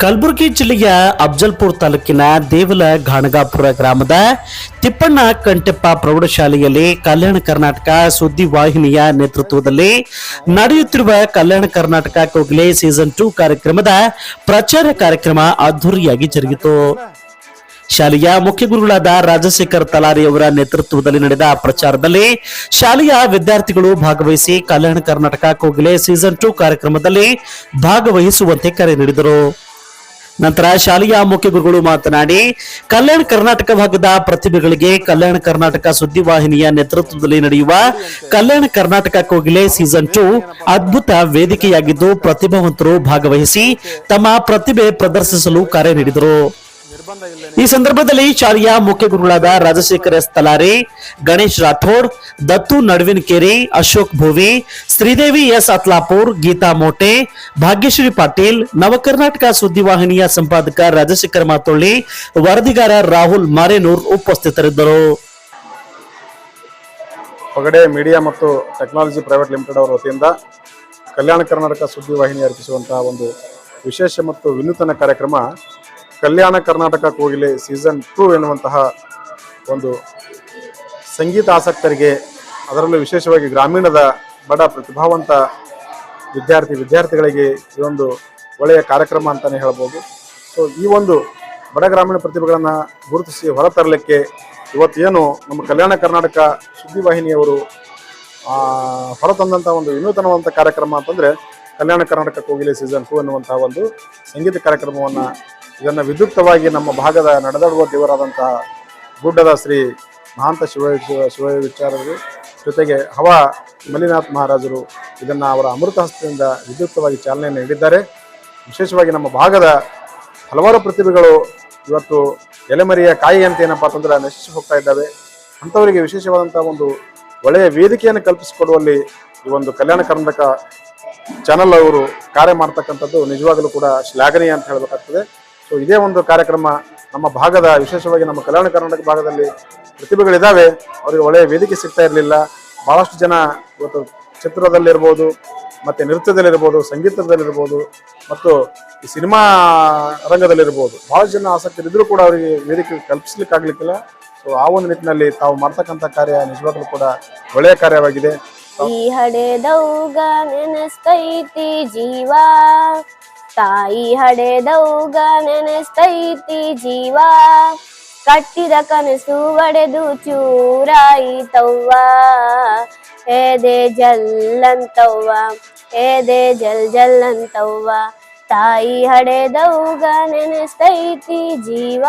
ಕಲಬುರಗಿ ಜಿಲ್ಲೆಯ ಅಫಜಲ್ಪುರ್ ತಾಲೂಕಿನ ದೇವಲ ಘಾಣಗಾಪುರ ಗ್ರಾಮದ ತಿಪ್ಪಣ್ಣ ಕಂಟೆಪ್ಪ ಪ್ರೌಢಶಾಲೆಯಲ್ಲಿ ಕಲ್ಯಾಣ ಕರ್ನಾಟಕ ಸುದ್ದಿ ವಾಹಿನಿಯ ನೇತೃತ್ವದಲ್ಲಿ ನಡೆಯುತ್ತಿರುವ ಕಲ್ಯಾಣ ಕರ್ನಾಟಕ ಕೋಗಿಲೆ ಸೀಸನ್ ಟೂ ಕಾರ್ಯಕ್ರಮದ ಪ್ರಚಾರ ಕಾರ್ಯಕ್ರಮ ಅದ್ದೂರಿಯಾಗಿ ಜರುಗಿತು. ಶಾಲೆಯ ಮುಖ್ಯ ಗುರುಗಳಾದ ರಾಜಶೇಖರ್ ತಲಾರಿ ಅವರ ನೇತೃತ್ವದಲ್ಲಿ ನಡೆದ ಪ್ರಚಾರದಲ್ಲಿ ಶಾಲೆಯ ವಿದ್ಯಾರ್ಥಿಗಳು ಭಾಗವಹಿಸಿ ಕಲ್ಯಾಣ ಕರ್ನಾಟಕ ಕೋಗಿಲೆ ಸೀಸನ್ ಟು ಕಾರ್ಯಕ್ರಮದಲ್ಲಿ ಭಾಗವಹಿಸುವಂತೆ ಕರೆ ನೀಡಿದರು. ನಂತರ ಶಾಲೆಯ ಮುಖ್ಯ ಗುರುಗಳು ಮಾತನಾಡಿ, ಕಲ್ಯಾಣ ಕರ್ನಾಟಕ ಭಾಗದ ಪ್ರತಿಭೆಗಳಿಗೆ ಕಲ್ಯಾಣ ಕರ್ನಾಟಕ ಸುದ್ದಿವಾಹಿನಿಯ ನೇತೃತ್ವದಲ್ಲಿ ನಡೆಯುವ ಕಲ್ಯಾಣ ಕರ್ನಾಟಕ ಕೋಗಿಲೆ ಸೀಸನ್ ಟು ಅದ್ಭುತ ವೇದಿಕೆಯಾಗಿದ್ದು ಪ್ರತಿಭಾವಂತರು ಭಾಗವಹಿಸಿ ತಮ್ಮ ಪ್ರತಿಭೆ ಪ್ರದರ್ಶಿಸಲು ಕರೆ ನೀಡಿದರು. ಈ ಸಂದರ್ಭದಲ್ಲಿ ಶಾಲೆಯ ಮುಖ್ಯ ಗುರುಗಳಾದ ರಾಜಶೇಖರ ಎಸ್ ತಲಾರೆ ಗಣೇಶ್ ರಾಠೋಡ್ ದತ್ತು ನಡುವಿನಕೆರೆ, ಅಶೋಕ್ ಭೋವಿ, ಶ್ರೀದೇವಿ ಎಸ್ ಅತ್ಲಾಪುರ್, ಗೀತಾ ಮೋಟೆ, ಭಾಗ್ಯಶ್ರೀ ಪಾಟೀಲ್, ನವಕರ್ನಾಟಕ ಸುದ್ದಿವಾಹಿನಿಯ ಸಂಪಾದಕ ರಾಜಶೇಖರ ಮಾತೊಳ್ಳಿ, ವರದಿಗಾರ ರಾಹುಲ್ ಮಾರೇನೂರ್ ಉಪಸ್ಥಿತರಿದ್ದರು. ಹೊಗಡೆ ಮೀಡಿಯಾ ಮತ್ತು ಟೆಕ್ನಾಲಜಿ ಪ್ರೈವೇಟ್ ಲಿಮಿಟೆಡ್ ಅವರ ವತಿಯಿಂದ ಕಲ್ಯಾಣ ಕರ್ನಾಟಕ ಸುದ್ದಿವಾಹಿನಿ ಅರ್ಪಿಸುವಂತಹ ಒಂದು ವಿಶೇಷ ಮತ್ತು ವಿನೂತನ ಕಾರ್ಯಕ್ರಮ ಕಲ್ಯಾಣ ಕರ್ನಾಟಕ ಕೋಗಿಲೆ ಸೀಸನ್ ಟೂ ಎನ್ನುವಂತಹ ಒಂದು ಸಂಗೀತ ಆಸಕ್ತರಿಗೆ ಅದರಲ್ಲೂ ವಿಶೇಷವಾಗಿ ಗ್ರಾಮೀಣದ ಬಡ ಪ್ರತಿಭಾವಂತ ವಿದ್ಯಾರ್ಥಿ ವಿದ್ಯಾರ್ಥಿಗಳಿಗೆ ಇದೊಂದು ಒಳ್ಳೆಯ ಕಾರ್ಯಕ್ರಮ ಅಂತಲೇ ಹೇಳ್ಬೋದು. ಸೊ ಈ ಒಂದು ಬಡ ಗ್ರಾಮೀಣ ಪ್ರತಿಭೆಗಳನ್ನು ಗುರುತಿಸಿ ಹೊರತರಲಿಕ್ಕೆ ಇವತ್ತೇನು ನಮ್ಮ ಕಲ್ಯಾಣ ಕರ್ನಾಟಕ ಸುದ್ದಿವಾಹಿನಿಯವರು ಹೊರತಂದಂಥ ಒಂದು ವಿನೂತನವಂತ ಕಾರ್ಯಕ್ರಮ ಅಂತಂದರೆ ಕಲ್ಯಾಣ ಕರ್ನಾಟಕ ಕೋಗಿಲೆ ಸೀಸನ್ ಟೂ ಅನ್ನುವಂತಹ ಒಂದು ಸಂಗೀತ ಕಾರ್ಯಕ್ರಮವನ್ನು ಇದನ್ನು ವಿದ್ಯುಕ್ತವಾಗಿ ನಮ್ಮ ಭಾಗದ ನಡೆದಾಡುವ ದೇವರಾದಂತಹ ಗುಡ್ಡದ ಶ್ರೀ ಮಹಾಂತ ಶಿವ ಶಿವ ವಿಚಾರರು ಜೊತೆಗೆ ಹವಾ ಮಲ್ಲಿನಾಥ್ ಮಹಾರಾಜರು ಇದನ್ನು ಅವರ ಅಮೃತ ಹಸ್ತದಿಂದ ವಿದ್ಯುಕ್ತವಾಗಿ ಚಾಲನೆಯನ್ನು ನೀಡಿದ್ದಾರೆ. ವಿಶೇಷವಾಗಿ ನಮ್ಮ ಭಾಗದ ಹಲವಾರು ಪ್ರತಿಭೆಗಳು ಇವತ್ತು ಎಲೆಮರಿಯ ಕಾಯಿ ಅಂತ ಏನಪ್ಪಾ ಅಂತಂದ್ರೆ ನಶಿಸಿ ಹೋಗ್ತಾ ಇದ್ದಾವೆ. ಅಂಥವರಿಗೆ ವಿಶೇಷವಾದಂಥ ಒಂದು ಒಳ್ಳೆಯ ವೇದಿಕೆಯನ್ನು ಕಲ್ಪಿಸಿಕೊಡುವಲ್ಲಿ ಈ ಒಂದು ಕಲ್ಯಾಣ ಕರ್ನಾಟಕ ಚಾನಲ್ ಅವರು ಕಾರ್ಯ ಮಾಡ್ತಕ್ಕಂಥದ್ದು ನಿಜವಾಗಲೂ ಕೂಡ ಶ್ಲಾಘನೀಯ ಅಂತ ಹೇಳಬೇಕಾಗ್ತದೆ. ಸೊ ಇದೇ ಒಂದು ಕಾರ್ಯಕ್ರಮ ನಮ್ಮ ಭಾಗದ, ವಿಶೇಷವಾಗಿ ನಮ್ಮ ಕಲ್ಯಾಣ ಕರ್ನಾಟಕ ಭಾಗದಲ್ಲಿ ಪ್ರತಿಭೆಗಳಿದ್ದಾವೆ ಅವರಿಗೆ ಒಳ್ಳೆಯ ವೇದಿಕೆ ಸಿಗ್ತಾ ಇರಲಿಲ್ಲ. ಬಹಳಷ್ಟು ಜನ ಇವತ್ತು ಚಿತ್ರದಲ್ಲಿರ್ಬೋದು, ಮತ್ತು ನೃತ್ಯದಲ್ಲಿರ್ಬೋದು, ಸಂಗೀತದಲ್ಲಿರ್ಬೋದು, ಮತ್ತು ಈ ಸಿನಿಮಾ ರಂಗದಲ್ಲಿರ್ಬೋದು. ಭಾಳಷ್ಟು ಜನ ಆಸಕ್ತರಿದ್ರೂ ಕೂಡ ಅವರಿಗೆ ವೇದಿಕೆ ಕಲ್ಪಿಸ್ಲಿಕ್ಕಾಗಲಿಕ್ಕಿಲ್ಲ. ಸೊ ಆ ಒಂದು ನಿಟ್ಟಿನಲ್ಲಿ ತಾವು ಮಾಡ್ತಕ್ಕಂಥ ಕಾರ್ಯ ನಿಜವಾಗ್ಲೂ ಕೂಡ ಒಳ್ಳೆಯ ಕಾರ್ಯವಾಗಿದೆ. ಈ ಹಡೆದೌಗ ನೆನೆಸ್ತೈತಿ ಜೀವ. ತಾಯಿ ಹಡೆದೌಗ ನೆನೆಸ್ತೈತಿ ಜೀವ. ಕಟ್ಟಿದ ಕನಸು ಒಡೆದು ಚೂರಾಯಿತವ್ವ ಎದೆ ಜಲ್ಲಂತವ್ವ ಎದೆ ಜಲ್ ಜಲ್ಲಂತವ್ವ. ತಾಯಿ ಹಡೆದೌಗ ನೆನೆಸ್ತೈತಿ ಜೀವ.